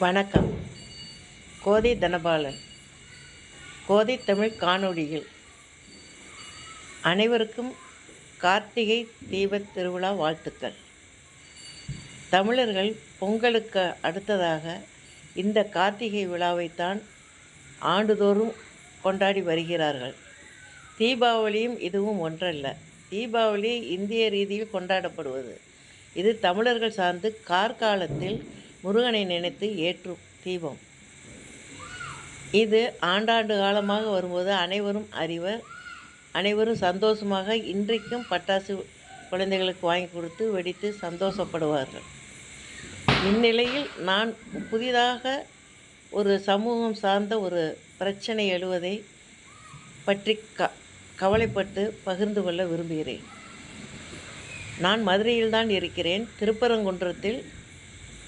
வணக்கம். கோதை தனபாலன். கோதை தமிழ் காணொளியில். அனைவருக்கும் கார்த்திகை தீபத் திருவிழா வாழ்த்துக்கள். தமிழர்கள் பொங்கலுக்கு அடுத்ததாக இந்த கார்த்திகை விழாவைத்தான் ஆண்டுதோறும் கொண்டாடி வருகிறார்கள். தீபாவளியும் இதுவும் ஒன்றல்ல. தீபாவளி இந்திய ரீதியில் கொண்டாடப்படுவது. இது தமிழர்கள் சார்ந்து கார்காலத்தில் முருகனை நினைத்து ஏற்றும் தீபம். இது ஆண்டாண்டு காலமாக வரும்போது அனைவரும் அறிவர் அனைவரும் சந்தோஷமாக இன்றைக்கும் பட்டாசு குழந்தைகளுக்கு வாங்கி கொடுத்து வெடித்து சந்தோஷப்படுவார்கள். இந்நிலையில் நான் புதிதாக ஒரு சமூகம் சார்ந்த ஒரு பிரச்சனை எழுவதை பற்றி க கவலைப்பட்டு பகிர்ந்து கொள்ள விரும்புகிறேன். நான் மதுரையில்தான் இருக்கிறேன். திருப்பரங்குன்றத்தில்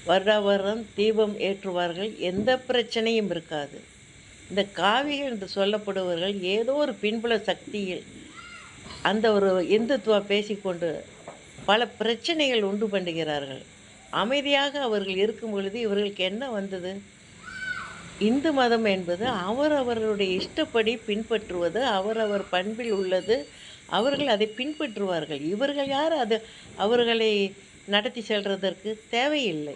வருடா வருடம் தீபம் ஏற்றுவார்கள் எந்த பிரச்சனையும் இருக்காது. இந்த காவிகள் என்று சொல்லப்படுபவர்கள் ஏதோ ஒரு பின்புல சக்தியில் அந்த ஒரு இந்துத்துவா பேசிக்கொண்டு பல பிரச்சனைகள் உண்டு பண்ணுகிறார்கள். அமைதியாக அவர்கள் இருக்கும் பொழுது இவர்களுக்கு என்ன வந்தது? இந்து மதம் என்பது அவரவர்களுடைய இஷ்டப்படி பின்பற்றுவது அவரவர் பண்பில் உள்ளது அவர்கள் அதை பின்பற்றுவார்கள். இவர்கள் யார்? அது அவர்களை நடத்தி செல்வதற்கு தேவையில்லை.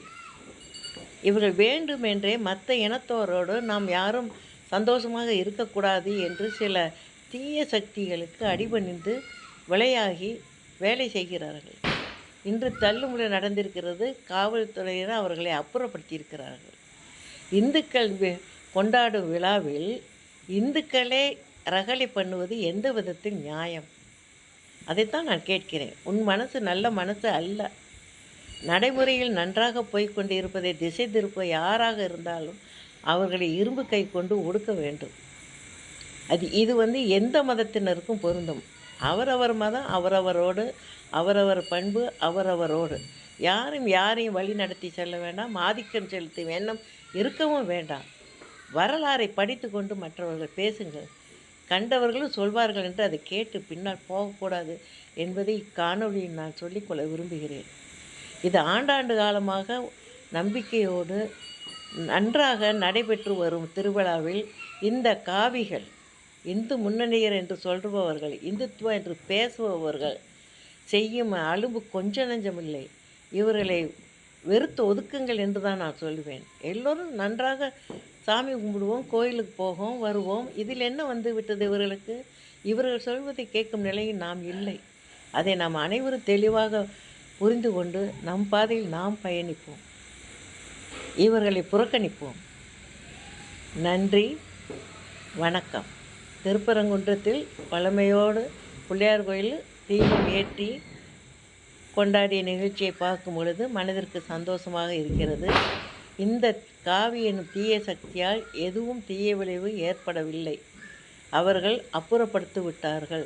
இவர்கள் வேண்டுமென்றே மற்ற இனத்தோரோடு நாம் யாரும் சந்தோஷமாக இருக்கக்கூடாது என்று சில தீய சக்திகளுக்கு அடிபணிந்து விளையாகி வேலை செய்கிறார்கள். இன்று தள்ளுமுறை நடந்திருக்கிறது காவல்துறையினர் அவர்களை அப்புறப்படுத்தியிருக்கிறார்கள். இந்துக்கள் கொண்டாடும் விழாவில் இந்துக்களே ரகளை பண்ணுவது எந்த விதத்தில் நியாயம்? அதைத்தான் நான் கேட்கிறேன். உன் மனசு நல்ல மனசு அல்ல. நடைமுறையில் நன்றாக போய்க் இருப்பதை திசை திருப்ப யாராக இருந்தாலும் அவர்களை இரும்பு கை கொண்டு ஒடுக்க வேண்டும். அது இது வந்து எந்த மதத்தினருக்கும் பொருந்தும். அவரவர் மதம் அவரவரோடு அவரவர் பண்பு அவரவரோடு. யாரும் யாரையும் வழி நடத்தி செல்ல வேண்டாம் ஆதிக்கம் செலுத்தும் எண்ணம் இருக்கவும் வேண்டாம். வரலாறை படித்து கொண்டு மற்றவர்கள் பேசுங்கள். கண்டவர்களும் சொல்வார்கள் என்று அதை கேட்டு பின்னால் போகக்கூடாது என்பதை இக்காணொலியில் நான் சொல்லிக்கொள்ள விரும்புகிறேன். இது ஆண்டாண்டு காலமாக நம்பிக்கையோடு நன்றாக நடைபெற்று வரும் திருவிழாவில் இந்த காவிகள் இந்து முன்னணியர் என்று சொல்பவர்கள் இந்துத்துவம் என்று பேசுபவர்கள் செய்யும் அலும்பு கொஞ்ச நஞ்சமில்லை. இவர்களை வெறுத்து ஒதுக்குங்கள் என்று தான் நான் சொல்லுவேன் எல்லோரும் நன்றாக சாமி கும்பிடுவோம் கோயிலுக்கு போவோம் வருவோம். இதில் என்ன வந்து விட்டது இவர்களுக்கு? இவர்கள் சொல்வதை கேட்கும் நிலையில் நாம் இல்லை. அதை நாம் அனைவரும் தெளிவாக புரிந்து கொண்டு நம் பாதையில் நாம் பயணிப்போம். இவர்களை புறக்கணிப்போம். நன்றி. வணக்கம். திருப்பரங்குன்றத்தில் பழமையோடு பிள்ளையார் கோயில் தீபம் ஏற்றி கொண்டாடிய நிகழ்ச்சியை பார்க்கும் பொழுது மனதிற்கு சந்தோஷமாக இருக்கிறது. இந்த காவி எனும் தீய சக்தியால் எதுவும் தீய விளைவு ஏற்படவில்லை. அவர்கள் அப்புறப்படுத்தி விட்டார்கள்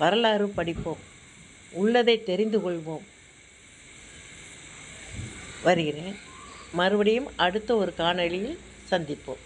வரலாறு படிப்போம். உள்ளதை தெரிந்து கொள்வோம். வருகிறேன். மறுபடியும் அடுத்த ஒரு காணொளியில் சந்திப்போம்.